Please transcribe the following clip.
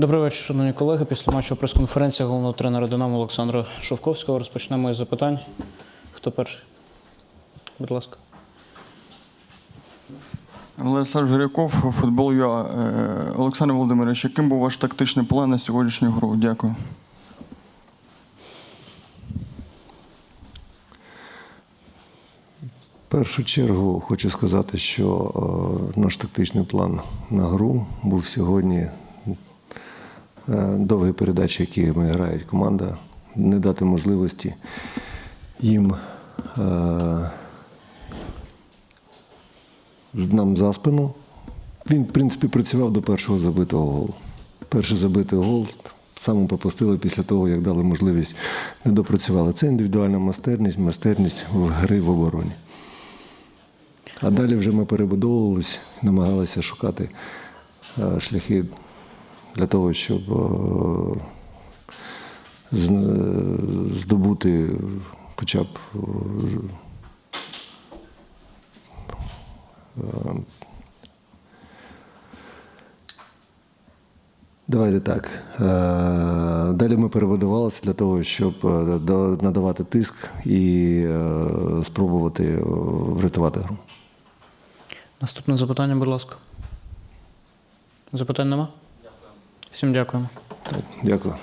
Добрий вечір, шановні колеги. Після матчу прес-конференція головного тренера Динамо Олександра Шовковського. Розпочнемо із запитань. Хто перший? Будь ласка. Владислав Жиряков, футбол ЮА. Е, Олександр Володимирович, яким був ваш тактичний план на сьогоднішню гру? Дякую. В першу чергу хочу сказати, що е, наш тактичний план на гру був сьогодні довгі передачі, які ми грають команда, не дати можливості їм е, нам за спину. Він, в принципі, працював до першого забитого голу. Перший забитий гол саме пропустили після того, як дали можливість не допрацювали. Це індивідуальна майстерність, майстерність в гри в обороні. А далі вже ми перебудовувалися, намагалися шукати е, шляхи для того, щоб е, е, здобути хоча б е, Давайте так. Далі ми перебудувалися для того, щоб надавати тиск і спробувати врятувати гру. Наступне запитання, будь ласка. Запитань нема? Всім дякуємо. Так, дякую.